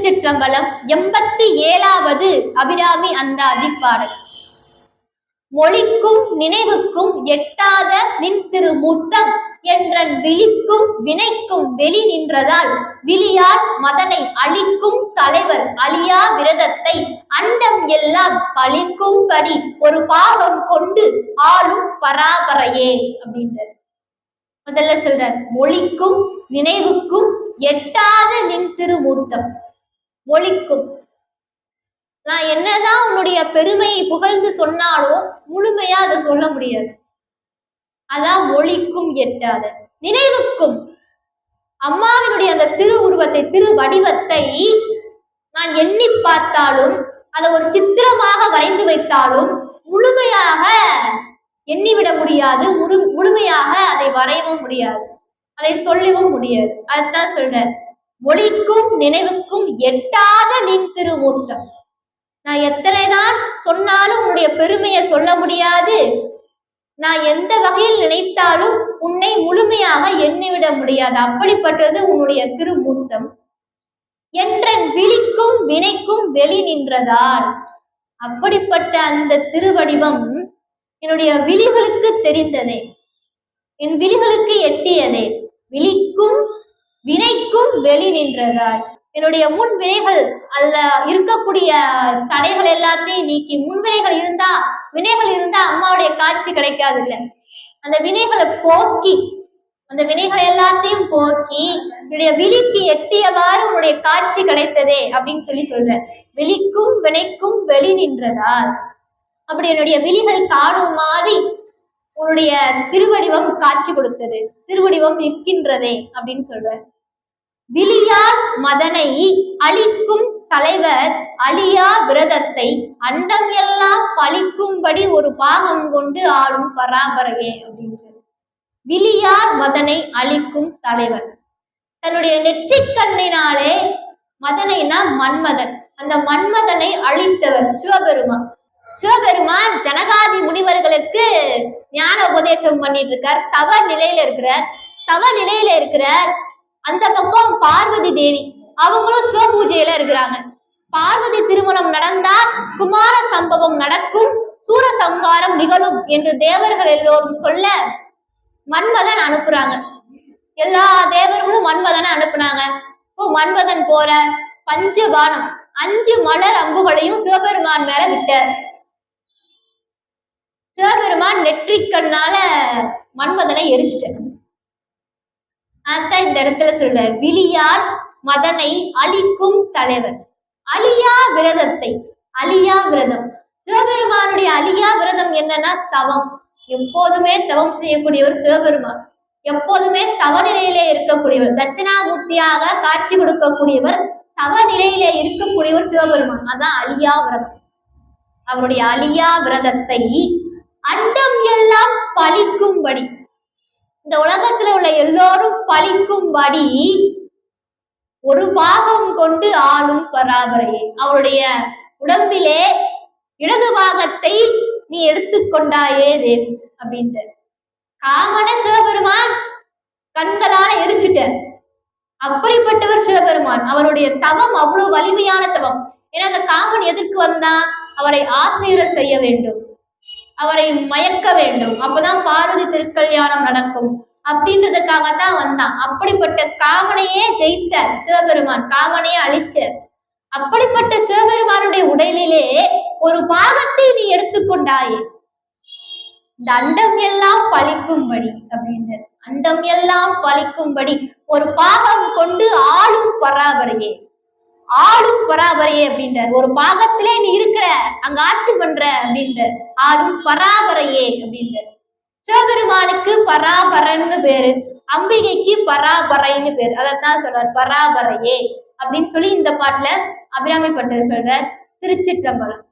திருச்சிற்றம்பலம் எண்பத்தி ஏழாவது அபிராமி அந்த அதிப்பாடல் மொழிக்கும் நினைவுக்கும் எட்டாத நின் திருமூர்த்தம் என்றன் விழிக்கும் வினைக்கும் வெளி நின்றதால் விழியார் மதனை அழிக்கும் தலைவர் அழியா விரதத்தை அண்டம் எல்லாம் பழிக்கும்படி ஒரு பாகம் கொண்டு ஆளும் பராபரையே அப்படின்றது முதல்ல சொல்றார் மொழிக்கும் நினைவுக்கும் எட்டாத நின் திருமூர்த்தம். ஒழிக்கும். நான் என்னதான் உன்னுடைய பெருமையை புகழ்ந்து சொன்னாலும் முழுமையா அதை சொல்ல முடியாது. அதான் ஒழிக்கும் எட்டாத. நினைவுக்கும். அம்மாவினுடைய அந்த திரு உருவத்தை திரு வடிவத்தை நான் எண்ணி பார்த்தாலும் அதை ஒரு சித்திரமாக வரைந்து வைத்தாலும் முழுமையாக எண்ணிவிட முடியாது. முழு முழுமையாக அதை வரையவும் முடியாது. அதை சொல்லவும் முடியாது. அதுதான் சொல்றேன் மொழிக்கும் நினைவுக்கும் எட்டாத நின் திருமூர்த்தம் நான் எத்தனை தான் சொன்னாலும் உன்னுடைய பெருமையை சொல்ல முடியாது. நான் எந்த வகையில் நினைத்தாலும் உன்னை முழுமையாக எண்ணிவிட முடியாது. அப்படிப்பட்டது உன்னுடைய திருமூர்த்தம் என்றன் விழிக்கும் வினைக்கும் வெளி நின்றதால். அப்படிப்பட்ட அந்த திருவடிவம் என்னுடைய விழிகளுக்கு தெரிந்ததே. என் விழிகளுக்கு எட்டியதே. விழிக்கும் வினைக்கும் வெளி நின்றதாய் என்னுடைய முன் வினைகள் அதுல இருக்கக்கூடிய தடைகள் எல்லாத்தையும் நீக்கி முன் வினைகள் இருந்தா வினைகள் இருந்தா அம்மாவுடைய காட்சி கிடைக்காது இல்ல அந்த வினைகளை போக்கி அந்த வினைகள் எல்லாத்தையும் போக்கி என்னுடைய விழிக்கு எட்டியவாறு உன்னுடைய காட்சி கிடைத்ததே அப்படின்னு சொல்லி சொல்ற. விழிக்கும் வினைக்கும் வெளி நின்றதால். அப்படி என்னுடைய விழிகள் காணும் மாதிரி உன்னுடைய திருவடிவம் காட்சி கொடுத்தது. திருவடிவம் நிற்கின்றதே அப்படின்னு சொல்ற. விழியார் மதனை அழிக்கும் தலைவர் அழியா விரதத்தை அண்டம் எல்லாம் பழிக்கும்படி ஒரு பாகம் கொண்டு ஆளும் பராபரையே அப்படின்றது விழியார் மதனை அழிக்கும் தலைவர். தன்னுடைய நெற்றிக் கண்ணினாலே மதனைனா மன்மதன். அந்த மன்மதனை அழித்தவர் சிவபெருமான். சிவபெருமான் ஜனகாதி முனிவர்களுக்கு ஞான உபதேசம் பண்ணிட்டு இருக்கார். தவ நிலையில இருக்கிறார். தவ நிலையில இருக்கிறார். அந்த பக்கம் பார்வதி தேவி. அவங்களும் சிவ பூஜையில இருக்கிறாங்க. பார்வதி திருமணம் நடந்தா குமார சம்பவம் நடக்கும். சூர சம்ஹாரம் நிகழும் என்று தேவர்கள் எல்லோரும் சொல்ல மன்மதன் அனுப்புறாங்க. எல்லா தேவர்களும் மன்மதனை அனுப்புனாங்க. இப்போ மன்மதன் போற பஞ்ச பானம் அஞ்சு மலர் அம்புகளையும் சிவபெருமான் மேல விட்டார். சிவபெருமான் நெற்றிக்கண்ணால மன்மதனை எரிச்சிட்டார் அதான் இந்த இடத்துல சொல்றார் விழியார் மதனை அழிக்கும் தலைவர். அழியா விரதத்தை அழியா விரதம். சிவபெருமானுடைய அழியா விரதம் என்னன்னா தவம். எப்போதுமே தவம் செய்யக்கூடியவர் சிவபெருமான். எப்போதுமே தவ நிலையிலே இருக்கக்கூடியவர் தட்சிணாமூர்த்தியாக காட்சி கொடுக்கக்கூடியவர் தவ நிலையிலே இருக்கக்கூடியவர் சிவபெருமான். அதான் அழியா விரதம். அவருடைய அழியா விரதத்தை அண்டம் எல்லாம் பழிக்கும்படி இந்த உலகத்துல உள்ள எல்லோரும் பழிக்கும்படி ஒரு பாகம் கொண்டு ஆளும் பராபரையே அவருடைய உடம்பிலே இடது பாகத்தை நீ எடுத்துக்கொண்டாயே தேவ் அப்படின்ட்டு. காமன சிவபெருமான் கண்களால எரிச்சுட்ட அப்படிப்பட்டவர் சிவபெருமான். அவருடைய தவம் அவ்வளவு வலிமையான தவம். ஏன்னா அந்த காமன் எதற்கு வந்தா? அவரை ஆசீர செய்ய வேண்டும். அவரை மயக்க வேண்டும். அப்பதான் பார்வதி திருக்கல்யாணம் நடக்கும். அப்படின்றதுக்காகத்தான் வந்தான். அப்படிப்பட்ட காமனையே ஜெயித்த சிவபெருமான். காமனையே அழிச்ச. அப்படிப்பட்ட சிவபெருமானுடைய உடலிலே ஒரு பாகத்தை நீ எடுத்துக்கொண்டாயே தண்டம் எல்லாம் பழிக்கும்படி அப்படின்றது அண்டம் எல்லாம் பழிக்கும்படி ஒரு பாகம் கொண்டு ஆளும் பராபரையே. ஆளும் பராபரையே அப்படின்றார். ஒரு பாகத்திலே நீ இருக்கிற அங்க ஆட்சி பண்ற அப்படின்ற ஆளும் பராபரையே அப்படின்றார். சிவபெருமானுக்கு பராபரன்னு பேரு. அம்பிகைக்கு பராபரைன்னு பேரு. அதைத்தான் சொல்றார். பராபரையே அப்படின்னு சொல்லி இந்த பாட்டுல அபிராமி பட்டர் சொல்றார். திருச்சிற்றம்பலம்.